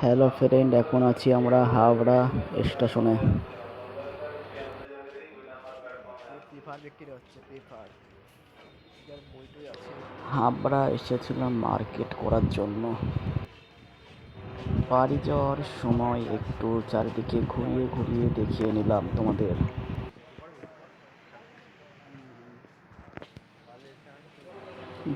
Hello friend এখন আছি আমরা হাওড়া স্টেশনে। হাবড়া এসেছিলাম মার্কেট করার জন্য। বাড়ি যাওয়ার সময় একটু চারিদিকে ঘুরিয়ে ঘুরিয়ে দেখিয়ে নিলাম তোমাদের।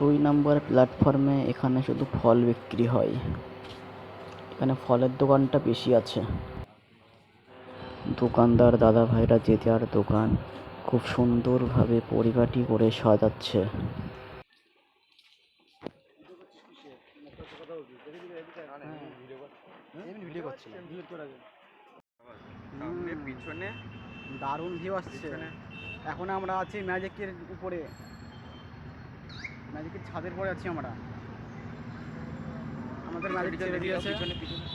দুই নম্বর প্ল্যাটফর্মে এখানে শুধু ফল বিক্রি হয়। এখানে ফলের দোকানটা বেশি আছে। দোকানদার দাদা ভাইরা যে যার দোকান খুব সুন্দরভাবে পরিপাটি করে সাজাচ্ছে। পিছনে। দারুণ ভিউ আসছে। এখন আমরা আছি ম্যাজিকের উপরে। ম্যাজিকের ছাদের পরে আছি আমরা। আমাদের ম্যাজিক ছেড়ে দিয়েছে পিছনে পিছনে।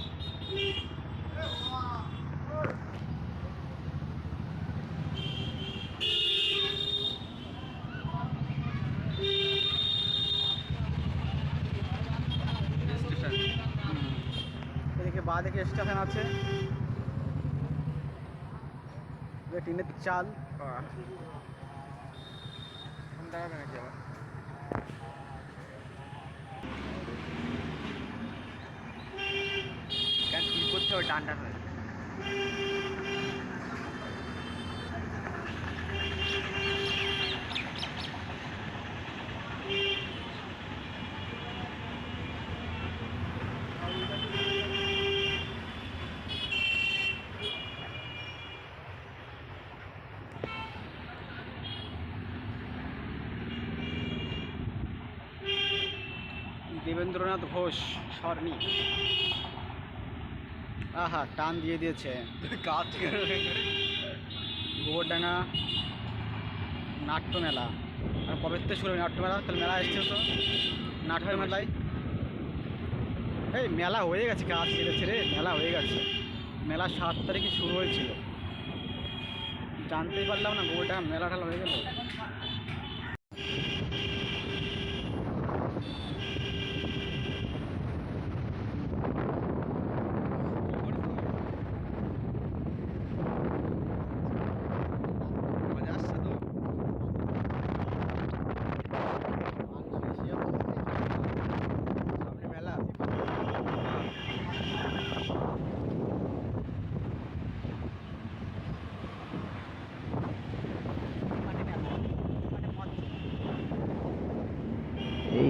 বা দেখে স্টেশন আছে। টিনের চাল। দাঁড়াবে নাকি আবার? হয়ে দেবেন্দ্রনাথ ঘোষ স্বর্ণী আহা টান দিয়ে দিয়েছে। গোবরডাঙ্গা নাট্য মেলা আর কবে থেকে শুরু হবে নাট্য মেলা তাহলে মেলা এসছে তো। নাট্য মেলায়। এই মেলা হয়ে গেছে কাজ ছেড়ে ছেড়ে মেলা হয়ে গেছে। মেলা সাত তারিখে শুরু হয়েছিল। জানতেই পারলাম না গোবরডাঙ্গা মেলা টেলা হয়ে গেল আওয়াজ আসছে তো সামনে মেলা এই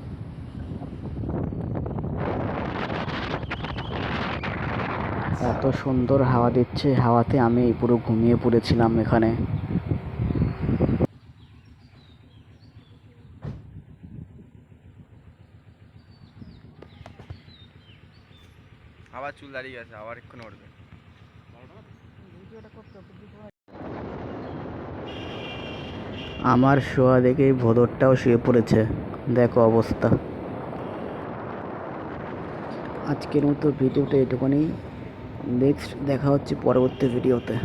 এত সুন্দর হাওয়া দিচ্ছে হাওয়াতে আমি পুরো ঘুমিয়ে পড়েছিলাম এখানে। আবার চুল দাঁড়িয়ে গেছে আবার এক্ষুনি উঠবে। আমার শোয়া দেখে ভোদরটাও শুয়ে পড়েছে। দেখো অবস্থা। আজকের মতো ভিডিওটা এটুকুনি। নেক্সট দেখা হচ্ছে পরবর্তী ভিডিওতে